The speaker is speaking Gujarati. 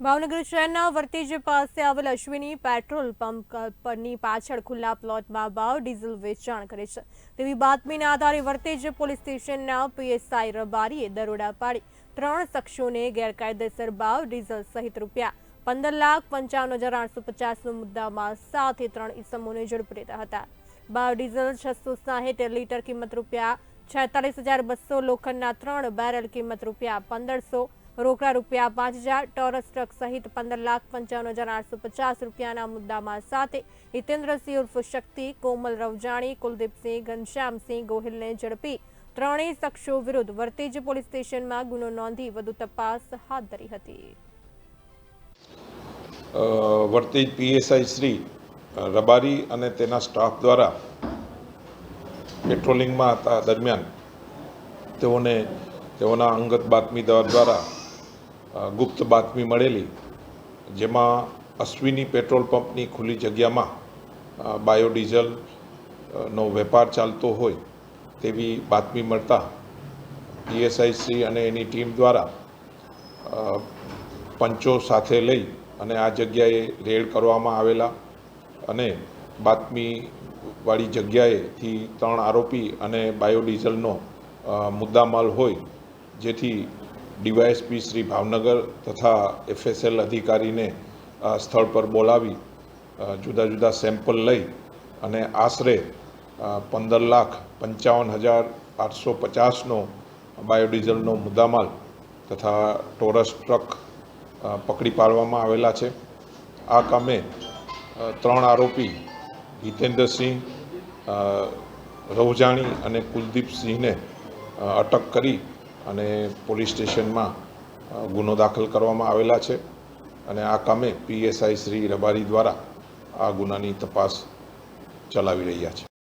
ભાવનગર શહેરના વર્તેજ પાસે આવેલ અશ્વિની પેટ્રોલ પંપ પરની પાછળ ખુલ્લા પ્લોટમાં ભાવ ડીઝલ વેચાણ કરે છે. તેવી બાતમીના આધારે વર્તેજ પોલીસ સ્ટેશનના પીએસઆઈ રબારીએ દરોડા પાડી. ત્રણ શખ્સોને ગેરકાયદેસર ભાવ ડીઝલ સહિત રૂપિયા પંદર લાખ પંચાવન હજાર આઠસો પચાસનો મુદ્દામાં સાથે ત્રણ ઇસમોને ઝડપી લીધા હતા. ભાવ ડીઝલ છસો સાહીઠ લીટર કિંમત રૂપિયા છેતાલીસ હજાર બસો લોખંડના ત્રણ બેરલ કિંમત રૂપિયા પંદરસો રોકડા રૂપિયા પાંચ હજાર, ટોરસ ટ્રક સહિત પંદર લાખ પંચાવન હજાર આઠસો પચાસ રૂપિયાના મુદ્દામાં સાથે હિતેન્દ્રસિંહ ઉર્ફ શક્તિ, કોમલ રવજાણી, કુલદીપસિંહ, ઘનશ્યામસિંહ ગોહિલને ઝડપી ત્રણેય શખ્સો વિરુદ્ધ વર્તેજ પોલીસ સ્ટેશનમાં ગુનો નોંધી વધુ તપાસ હાથ ધરી હતી. વર્તેજ પીએસઆઈ શ્રી રબારી અને તેના સ્ટાફ દ્વારા પેટ્રોલિંગમાં હતા દરમિયાન તેઓને તેઓના અંગત બાતમીદાર દ્વારા ગુપ્ત બાતમી મળેલી જેમાં અશ્વિની પેટ્રોલ પંપની ખુલ્લી જગ્યામાં અ, બાયોડીઝલ નો વેપાર ચાલતો હોય તેવી બાતમી મળતા પીએસઆઈસી અને એની ટીમ દ્વારા પંચો સાથે લઈ અને આ જગ્યાએ રેડ કરવામાં આવેલા અને બાતમીવાળી જગ્યાએથી ત્રણ આરોપી અને બાયોડીઝલનો મુદ્દામાલ હોય જેથી ડીવાયએસપી શ્રી ભાવનગર તથા એફએસએલ અધિકારીને સ્થળ પર બોલાવી જુદા જુદા સેમ્પલ લઈ અને આશરે પંદર લાખ પંચાવન હજાર આઠસો પચાસનો બાયોડીઝલનો મુદ્દામાલ તથા ટોરસ ટ્રક પકડી પાડવામાં આવેલા છે. આ કામે ત્રણ આરોપી હિતેન્દ્રસિંહ રવજાણી અને કુલદીપસિંહને અટક કરી અને પોલીસ સ્ટેશનમાં ગુનો દાખલ કરવામાં આવેલા છે અને આ કામે પીએસઆઈ શ્રી રબારી દ્વારા આ ગુનાની તપાસ ચલાવી રહ્યા છે.